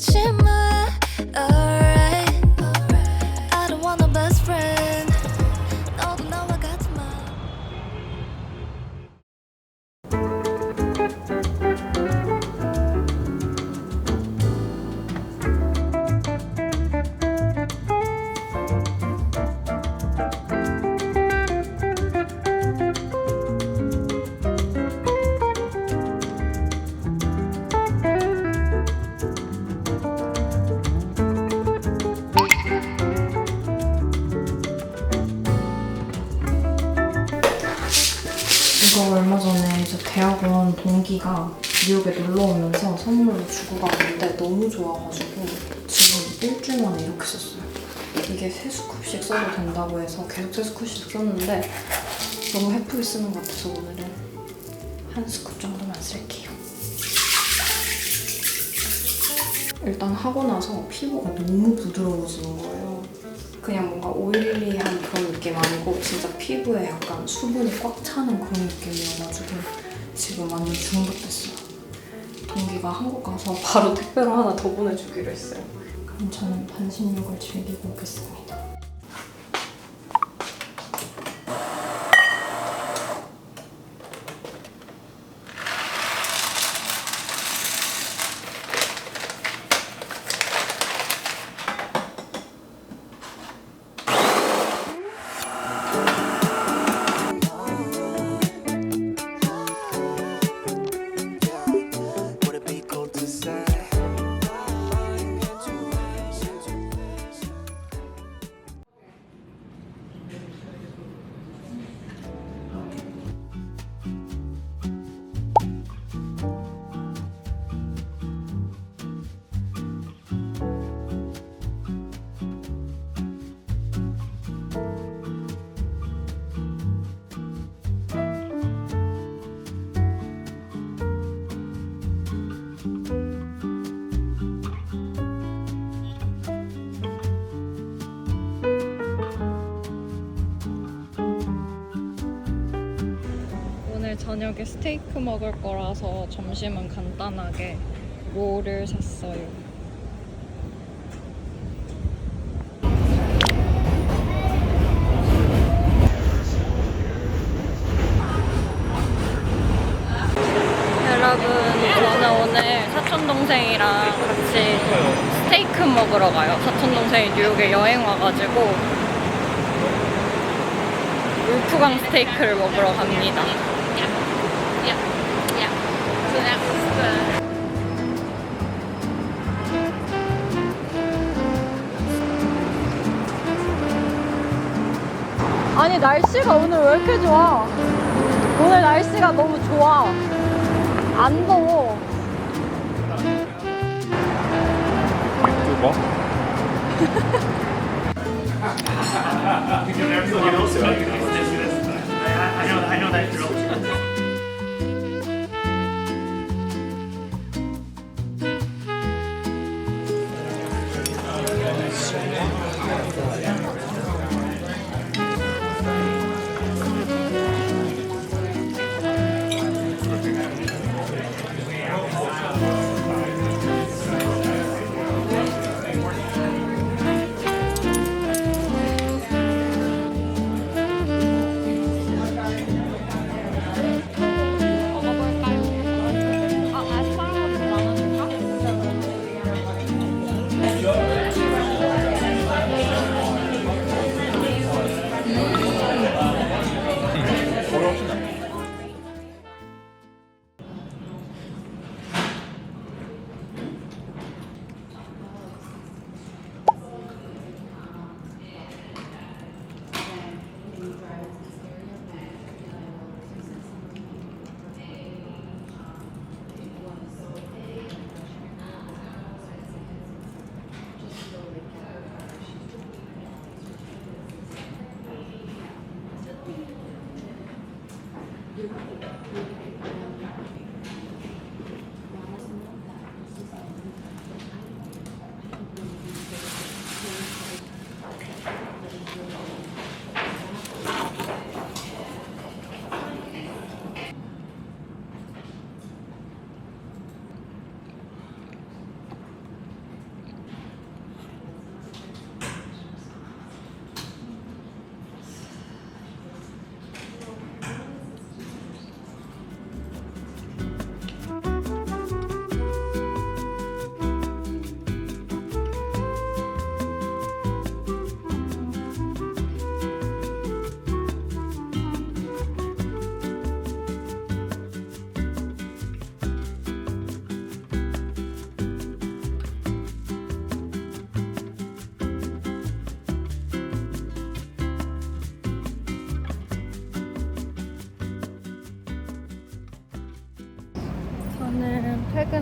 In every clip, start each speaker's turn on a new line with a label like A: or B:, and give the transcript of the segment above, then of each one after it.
A: crazy 조금 더망
B: 동기가 뉴욕에 놀러 오면서 선물로 주고 갔는데 너무 좋아가지고 지금 일주일 만에 이렇게 썼어요. 이게 세 스쿱씩 써도 된다고 해서 계속 세 스쿱씩 썼는데 너무 예쁘게 쓰는 것 같아서 오늘은 한 스쿱 정도만 쓸게요. 일단 하고 나서 피부가 너무 부드러워지는 거예요. 그냥 뭔가 오일리한 그런 느낌 아니고 진짜 피부에 약간 수분이 꽉 차는 그런 느낌이어가지고 지금 완전 중독됐어요. 동기가 한국 가서 바로 택배로 하나 더 보내주기로 했어요. 그럼 저는 반신욕을 즐기고 오겠습니다. 저녁에 스테이크 먹을 거라서 점심은 간단하게 롤을 샀어요. 여러분, 저는 오늘 사촌 동생이랑 같이 스테이크 먹으러 가요. 사촌 동생이 뉴욕에 여행 와가지고 울프강 스테이크를 먹으러 갑니다. 아니 날씨가 오늘 왜 이렇게 좋아? 오늘 날씨가 너무 좋아. 안 더워.
C: 뭐?
D: I know, I know that drill.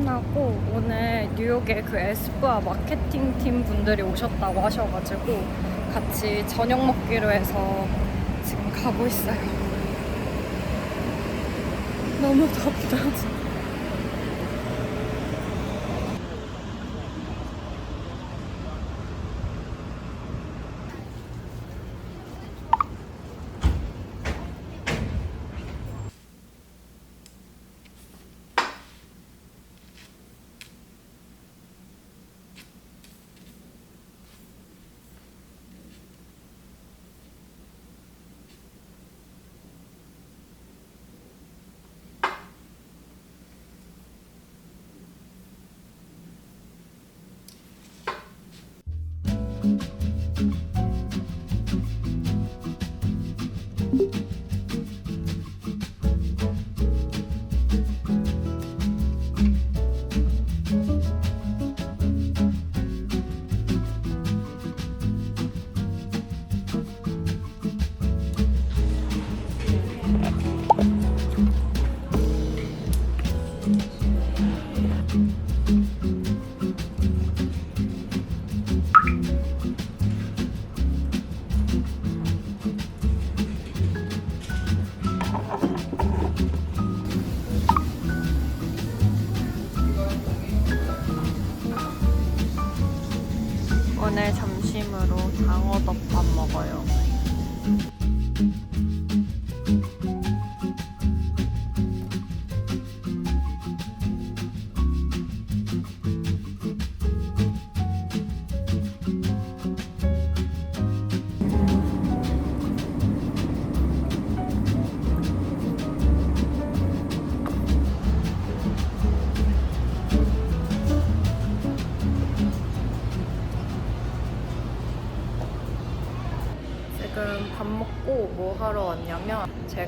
B: 퇴근하고 오늘 뉴욕에 그 에스쁘아 마케팅 팀 분들이 오셨다고 하셔가지고 같이 저녁 먹기로 해서 지금 가고 있어요. 너무 덥다. 오늘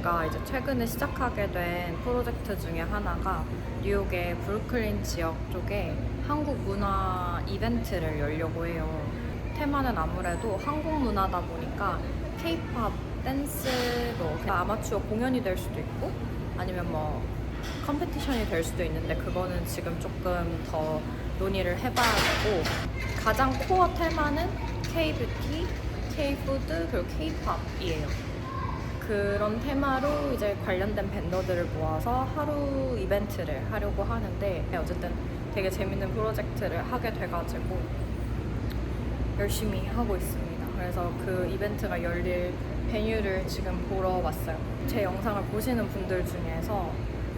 B: 제가 이제 최근에 시작하게 된 프로젝트 중에 하나가 뉴욕의 브루클린 지역 쪽에 한국 문화 이벤트를 열려고 해요. 테마는 아무래도 한국 문화다 보니까 케이팝, 댄스, 뭐 아마추어 공연이 될 수도 있고 아니면 뭐 컴페티션이 될 수도 있는데 그거는 지금 조금 더 논의를 해봐야 되고 가장 코어 테마는 K-뷰티, K-푸드 그리고 K-팝이에요. 그런 테마로 이제 관련된 밴더들을 모아서 하루 이벤트를 하려고 하는데 어쨌든 되게 재밌는 프로젝트를 하게 돼가지고 열심히 하고 있습니다. 그래서 그 이벤트가 열릴 베뉴를 지금 보러 왔어요. 제 영상을 보시는 분들 중에서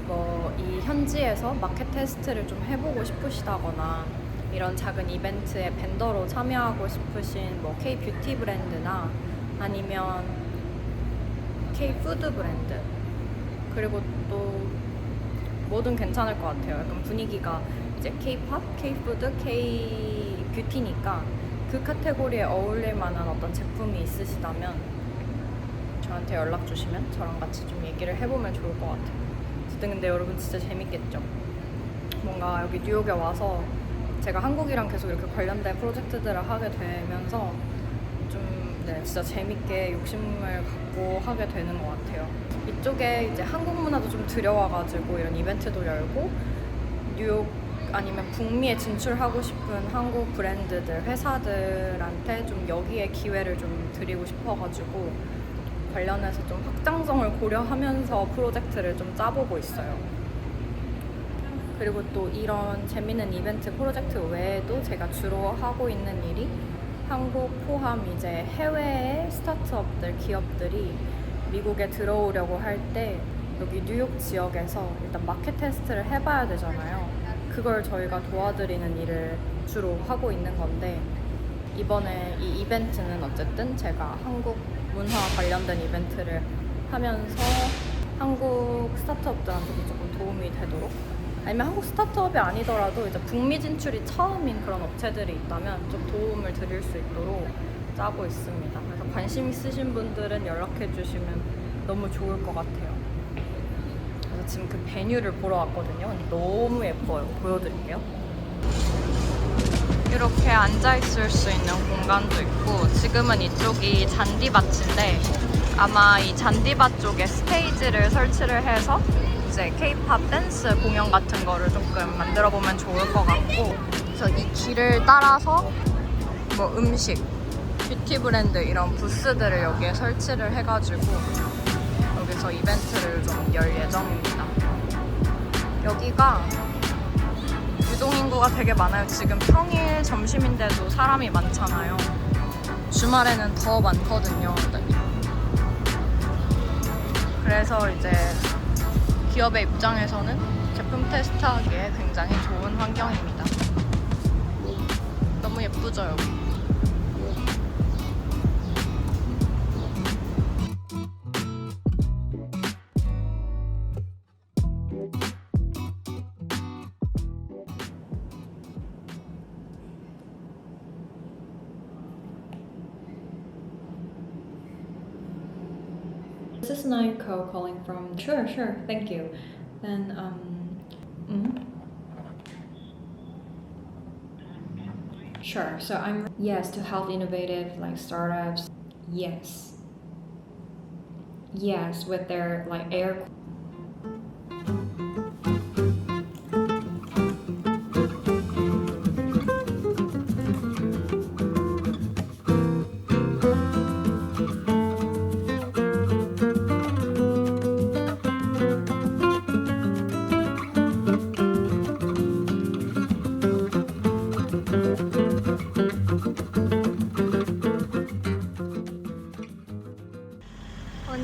B: 뭐 이 현지에서 마켓 테스트를 좀 해보고 싶으시다거나 이런 작은 이벤트에 밴더로 참여하고 싶으신 뭐 K 뷰티 브랜드나 아니면 K 푸드 브랜드 그리고 또 뭐든 괜찮을 것 같아요. 약간 분위기가 이제 K-팝, K-푸드, K-뷰티니까 그 카테고리에 어울릴 만한 어떤 제품이 있으시다면 저한테 연락 주시면 저랑 같이 좀 얘기를 해보면 좋을 것 같아요. 어쨌든 근데 여러분 진짜 재밌겠죠? 뭔가 여기 뉴욕에 와서 제가 한국이랑 계속 이렇게 관련된 프로젝트들을 하게 되면서 좀 네, 진짜 재밌게 욕심을 갖고 하게 되는 것 같아요. 이쪽에 이제 한국 문화도 좀 들여와가지고 이런 이벤트도 열고 뉴욕 아니면 북미에 진출하고 싶은 한국 브랜드들, 회사들한테 좀 여기에 기회를 좀 드리고 싶어가지고 관련해서 좀 확장성을 고려하면서 프로젝트를 좀 짜보고 있어요. 그리고 또 이런 재밌는 이벤트 프로젝트 외에도 제가 주로 하고 있는 일이 한국 포함 이제 해외의 스타트업들, 기업들이 미국에 들어오려고 할 때 여기 뉴욕 지역에서 일단 마켓 테스트를 해봐야 되잖아요. 그걸 저희가 도와드리는 일을 주로 하고 있는 건데 이번에 이 이벤트는 어쨌든 제가 한국 문화 관련된 이벤트를 하면서 한국 스타트업들한테도 조금 도움이 되도록 아니면 한국 스타트업이 아니더라도 이제 북미 진출이 처음인 그런 업체들이 있다면 좀 도움을 드릴 수 있도록 짜고 있습니다. 그래서 관심 있으신 분들은 연락해 주시면 너무 좋을 것 같아요. 그래서 지금 그 베뉴를 보러 왔거든요. 너무 예뻐요. 보여드릴게요. 이렇게 앉아 있을 수 있는 공간도 있고 지금은 이쪽이 잔디밭인데 아마 이 잔디밭 쪽에 스테이지를 설치를 해서
E: 이제 K-팝 댄스 공연 같은 거를 조금 만들어 보면 좋을 것 같고 그래서 이 길을 따라서 뭐 음식, 뷰티 브랜드 이런 부스들을 여기에 설치를 해가지고 여기서 이벤트를 좀 열 예정입니다. 여기가 유동인구가 되게 많아요. 지금 평일 점심인데도 사람이 많잖아요. 주말에는 더 많거든요. 그래서 이제 기업의 입장에서는 제품 테스트하기에 굉장히 좋은 환경입니다. 너무 예쁘죠, 여기?
F: This is Naiko calling from. Sure, sure, thank you. Then, um. mhm. Sure, so I'm. Yes, to help innovative like startups. Yes. Yes, with their like air.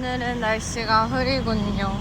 E: 오늘은 날씨가 흐리군요.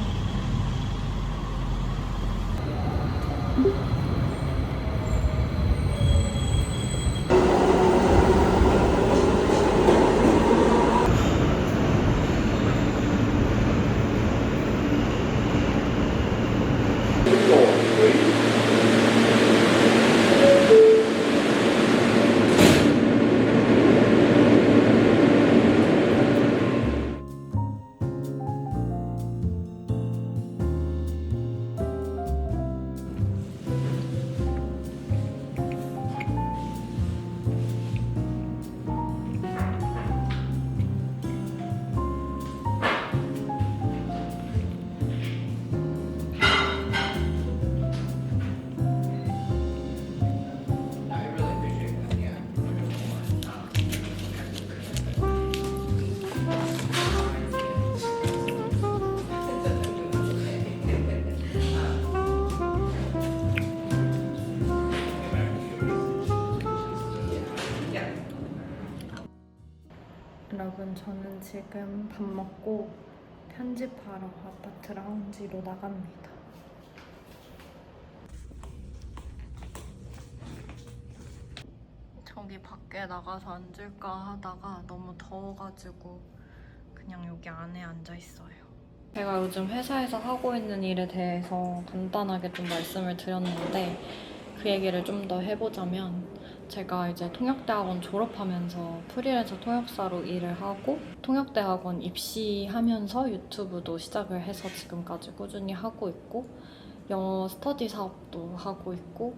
B: 지금 밥 먹고 편집하러 아파트 라운지로 나갑니다.
E: 저기 밖에 나가서 앉을까 하다가 너무 더워가지고 그냥 여기 안에 앉아 있어요.
B: 제가 요즘 회사에서 하고 있는 일에 대해서 간단하게 좀 말씀을 드렸는데 그 얘기를 좀 더 해보자면 제가 이제 통역대학원 졸업하면서 프리랜서 통역사로 일을 하고 통역대학원 입시하면서 유튜브도 시작을 해서 지금까지 꾸준히 하고 있고 영어 스터디 사업도 하고 있고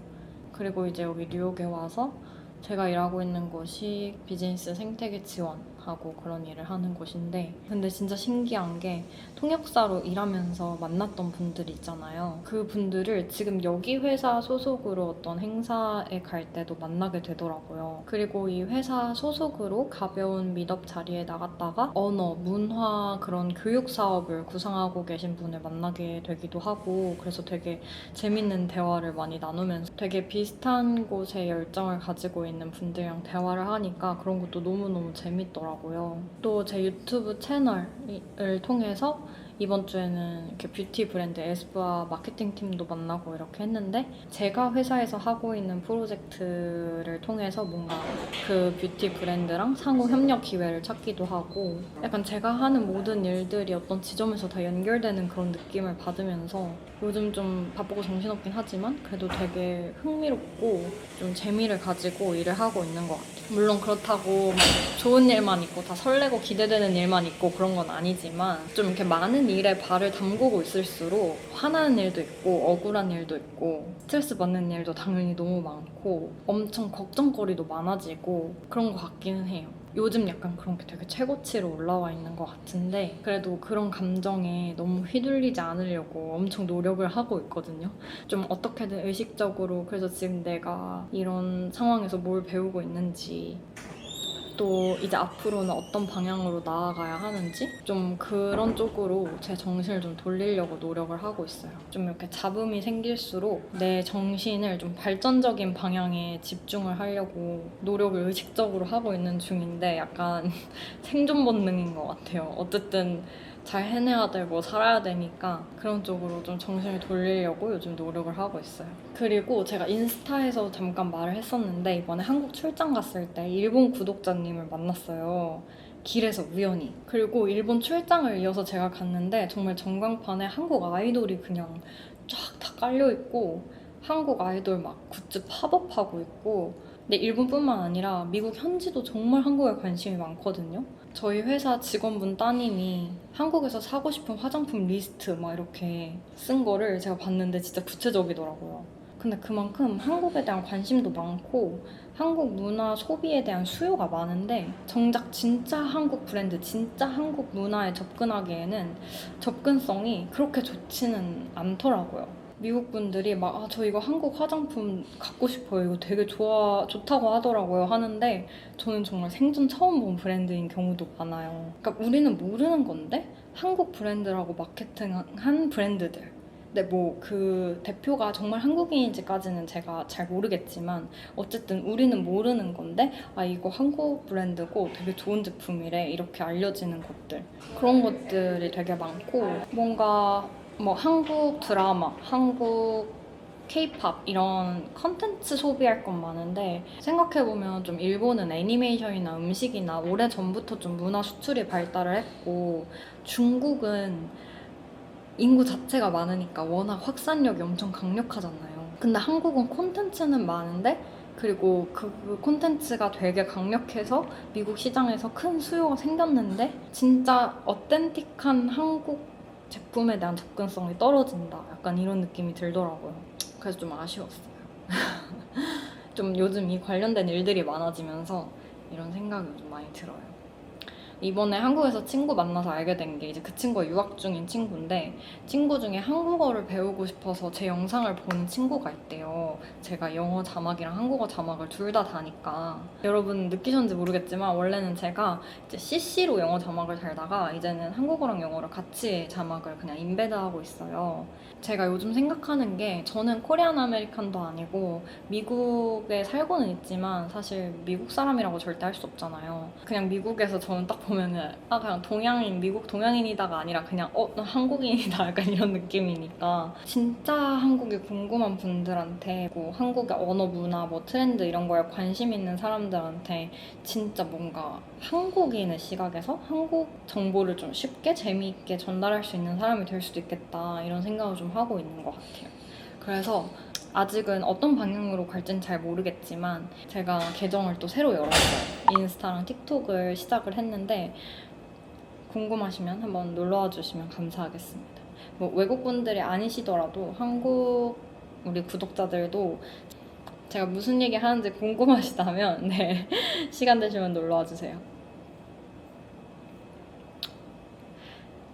B: 그리고 이제 여기 뉴욕에 와서 제가 일하고 있는 곳이 비즈니스 생태계 지원 하고 그런 일을 하는 곳인데 근데 진짜 신기한 게 통역사로 일하면서 만났던 분들 있잖아요. 그 분들을 지금 여기 회사 소속으로 어떤 행사에 갈 때도 만나게 되더라고요. 그리고 이 회사 소속으로 가벼운 미덥 자리에 나갔다가 언어, 문화 그런 교육 사업을 구상하고 계신 분을 만나게 되기도 하고 그래서 되게 재밌는 대화를 많이 나누면서 되게 비슷한 곳에 열정을 가지고 있는 분들이랑 대화를 하니까 그런 것도 너무너무 재밌더라고요. 또 제 유튜브 채널을 통해서 이번 주에는 이렇게 뷰티 브랜드 에스쁘아 마케팅 팀도 만나고 이렇게 했는데 제가 회사에서 하고 있는 프로젝트를 통해서 뭔가 그 뷰티 브랜드랑 상호 협력 기회를 찾기도 하고 약간 제가 하는 모든 일들이 어떤 지점에서 다 연결되는 그런 느낌을 받으면서 요즘 좀 바쁘고 정신없긴 하지만 그래도 되게 흥미롭고 좀 재미를 가지고 일을 하고 있는 것 같아요. 물론 그렇다고 막 좋은 일만 있고 다 설레고 기대되는 일만 있고 그런 건 아니지만 좀 이렇게 많은 일에 발을 담그고 있을수록 화나는 일도 있고 억울한 일도 있고 스트레스 받는 일도 당연히 너무 많고 엄청 걱정거리도 많아지고 그런 것 같기는 해요. 요즘 약간 그런 게 되게 최고치로 올라와 있는 것 같은데 그래도 그런 감정에 너무 휘둘리지 않으려고 엄청 노력을 하고 있거든요. 좀 어떻게든 의식적으로 그래서 지금 내가 이런 상황에서 뭘 배우고 있는지 또 이제 앞으로는 어떤 방향으로 나아가야 하는지 좀 그런 쪽으로 제 정신을 좀 돌리려고 노력을 하고 있어요. 좀 이렇게 잡음이 생길수록 내 정신을 좀 발전적인 방향에 집중을 하려고 노력을 의식적으로 하고 있는 중인데 약간 생존 본능인 것 같아요. 어쨌든 잘 해내야 되고 살아야 되니까 그런 쪽으로 좀 정신을 돌리려고 요즘 노력을 하고 있어요. 그리고 제가 인스타에서 잠깐 말을 했었는데 이번에 한국 출장 갔을 때 일본 구독자님을 만났어요. 길에서 우연히. 그리고 일본 출장을 이어서 제가 갔는데 정말 전광판에 한국 아이돌이 그냥 쫙 다 깔려 있고 한국 아이돌 막 굿즈 팝업하고 있고 근데 일본뿐만 아니라 미국 현지도 정말 한국에 관심이 많거든요. 저희 회사 직원분 따님이 한국에서 사고 싶은 화장품 리스트 막 이렇게 쓴 거를 제가 봤는데 진짜 구체적이더라고요. 근데 그만큼 한국에 대한 관심도 많고 한국 문화 소비에 대한 수요가 많은데 정작 진짜 한국 브랜드, 진짜 한국 문화에 접근하기에는 접근성이 그렇게 좋지는 않더라고요. 미국 분들이 막, 아, 저 이거 한국 화장품 갖고 싶어요. 이거 되게 좋아, 좋다고 하더라고요. 하는데, 저는 정말 생전 처음 본 브랜드인 경우도 많아요. 그러니까 우리는 모르는 건데, 한국 브랜드라고 마케팅한 브랜드들. 근데 뭐 그 대표가 정말 한국인인지까지는 제가 잘 모르겠지만 어쨌든 우리는 모르는 건데 아 이거 한국 브랜드고 되게 좋은 제품이래 이렇게 알려지는 것들 그런 것들이 되게 많고 뭔가 뭐 한국 드라마, 한국 케이팝 이런 컨텐츠 소비할 건 많은데 생각해보면 좀 일본은 애니메이션이나 음식이나 오래전부터 좀 문화 수출이 발달을 했고 중국은 인구 자체가 많으니까 워낙 확산력이 엄청 강력하잖아요. 근데 한국은 콘텐츠는 많은데 그리고 그 콘텐츠가 되게 강력해서 미국 시장에서 큰 수요가 생겼는데 진짜 어텐틱한 한국 제품에 대한 접근성이 떨어진다. 약간 이런 느낌이 들더라고요. 그래서 좀 아쉬웠어요. 좀 요즘 이 관련된 일들이 많아지면서 이런 생각이 좀 많이 들어요. 이번에 한국에서 친구 만나서 알게 된 게 이제 그 친구가 유학 중인 친구인데 친구 중에 한국어를 배우고 싶어서 제 영상을 보는 친구가 있대요. 제가 영어 자막이랑 한국어 자막을 둘 다 다니까 여러분 느끼셨는지 모르겠지만 원래는 제가 이제 CC로 영어 자막을 달다가 이제는 한국어랑 영어를 같이 자막을 그냥 인베드하고 있어요. 제가 요즘 생각하는 게 저는 코리안 아메리칸도 아니고 미국에 살고는 있지만 사실 미국 사람이라고 절대 할 수 없잖아요. 그냥 미국에서 저는 딱 보면은 아 그냥 동양인 미국 동양인이다가 아니라 그냥 어 나 한국인이다 약간 이런 느낌이니까 진짜 한국이 궁금한 분들한테 뭐 한국의 언어 문화 뭐 트렌드 이런 거에 관심 있는 사람들한테 진짜 뭔가 한국인의 시각에서 한국 정보를 좀 쉽게 재미있게 전달할 수 있는 사람이 될 수도 있겠다 이런 생각을 좀 하고 있는 것 같아요. 그래서 아직은 어떤 방향으로 갈지는 잘 모르겠지만 제가 계정을 또 새로 열었어요. 인스타랑 틱톡을 시작을 했는데 궁금하시면 한번 놀러와 주시면 감사하겠습니다. 뭐 외국분들이 아니시더라도 한국 우리 구독자들도 제가 무슨 얘기 하는지 궁금하시다면 네 시간 되시면 놀러와 주세요.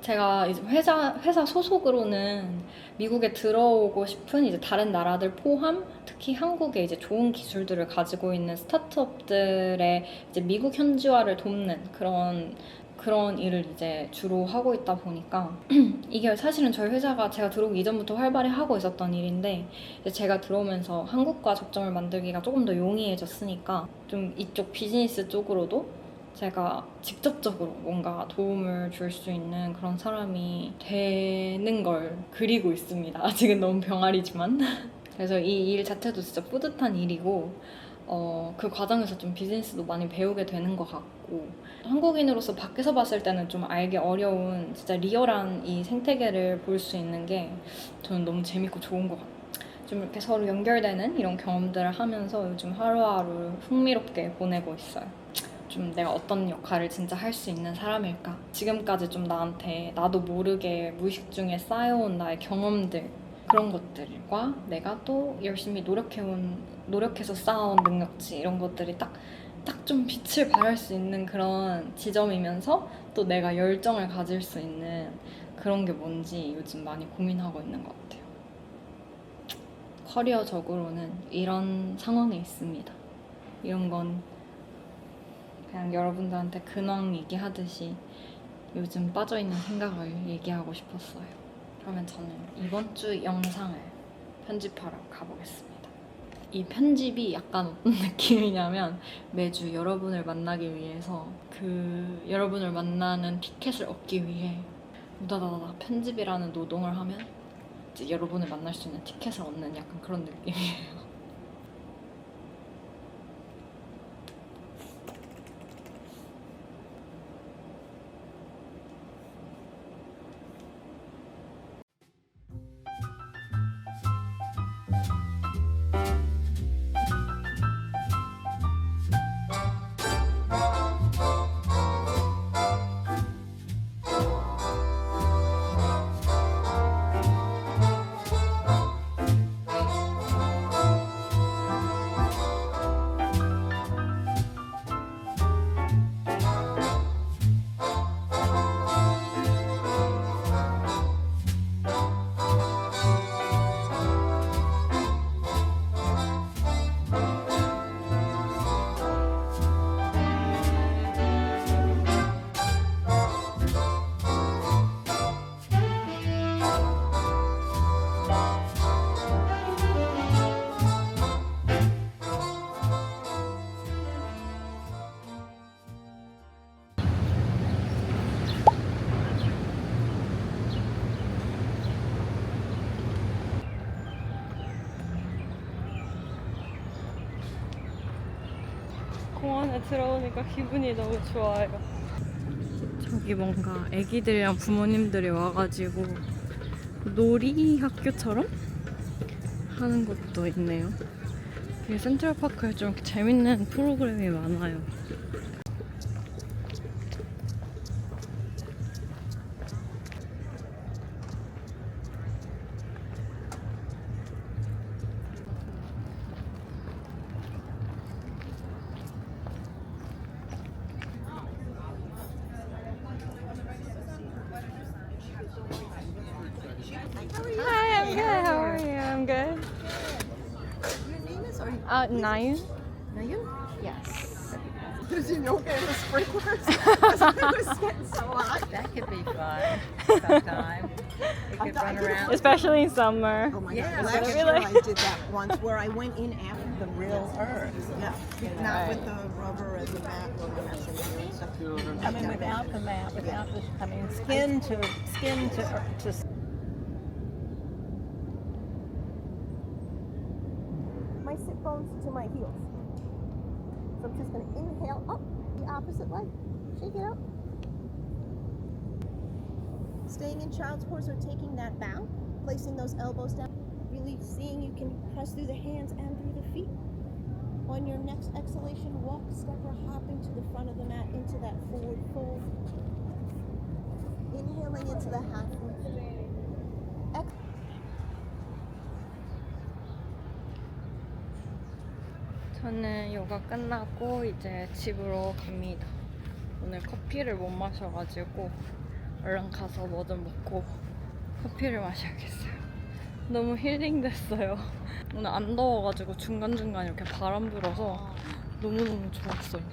B: 제가 이제 회사 회사 소속으로는 미국에 들어오고 싶은 이제 다른 나라들 포함 특히 한국에 이제 좋은 기술들을 가지고 있는 스타트업들의 이제 미국 현지화를 돕는 그런 그런 일을 이제 주로 하고 있다 보니까 이게 사실은 저희 회사가 제가 들어오기 이전부터 활발히 하고 있었던 일인데 제가 들어오면서 한국과 접점을 만들기가 조금 더 용이해졌으니까 좀 이쪽 비즈니스 쪽으로도 제가 직접적으로 뭔가 도움을 줄 수 있는 그런 사람이 되는 걸 그리고 있습니다. 아직은 너무 병아리지만. 그래서 이 일 자체도 진짜 뿌듯한 일이고, 어, 그 과정에서 좀 비즈니스도 많이 배우게 되는 것 같고, 한국인으로서 밖에서 봤을 때는 좀 알기 어려운 진짜 리얼한 이 생태계를 볼 수 있는 게 저는 너무 재밌고 좋은 것 같아요. 좀 이렇게 서로 연결되는 이런 경험들을 하면서 요즘 하루하루 흥미롭게 보내고 있어요. 좀 내가 어떤 역할을 진짜 할 수 있는 사람일까? 지금까지 좀 나한테 나도 모르게 무의식 중에 쌓여온 나의 경험들 그런 것들과 내가 또 열심히 노력해온 노력해서 쌓아온 능력치 이런 것들이 딱 딱 좀 빛을 발할 수 있는 그런 지점이면서 또 내가 열정을 가질 수 있는 그런 게 뭔지 요즘 많이 고민하고 있는 것 같아요. 커리어적으로는 이런 상황에 있습니다. 이런 건 그냥 여러분들한테 근황 얘기하듯이 요즘 빠져있는 생각을 얘기하고 싶었어요. 그러면 저는 이번 주 영상을 편집하러 가보겠습니다. 이 편집이 약간 어떤 느낌이냐면 매주 여러분을 만나기 위해서 그 여러분을 만나는 티켓을 얻기 위해 우다다다 편집이라는 노동을 하면 여러분을 만날 수 있는 티켓을 얻는 약간 그런 느낌이에요. 들어오니까 기분이 너무 좋아요. 저기 뭔가 애기들이랑 부모님들이 와가지고 놀이 학교처럼 하는 것도 있네요. 이 센트럴파크에 좀 재밌는 프로그램이 많아요.
G: Was getting so hot.
H: That could be fun sometime. You could run around.
B: Especially in summer.
G: Oh my
H: Yeah,
G: god,
H: so
G: last
B: really-
G: year I did that once where I went in after the real earth. Yeah, not with the rubber and the mat rubber messing and stuff.
H: I mean, without the mat, without the, I mean, skin to, skin to, to
G: My sit bones to my heels. So I'm just gonna inhale up the opposite leg. Shake it out. Staying in child's pose or taking that bow, placing those elbows down. Really seeing you can press through the hands and through the feet. On your next exhalation, walk, step, or hopping to the front of the mat into that forward fold. Inhaling into the half loop. Ex-
B: 저는 요가 끝나고 이제 집으로 갑니다. 오늘 커피를 못 마셔가지고 얼른 가서 뭐 좀 먹고 커피를 마셔야겠어요. 너무 힐링 됐어요. 오늘 안 더워가지고 중간중간 이렇게 바람 불어서 너무너무 좋았어요.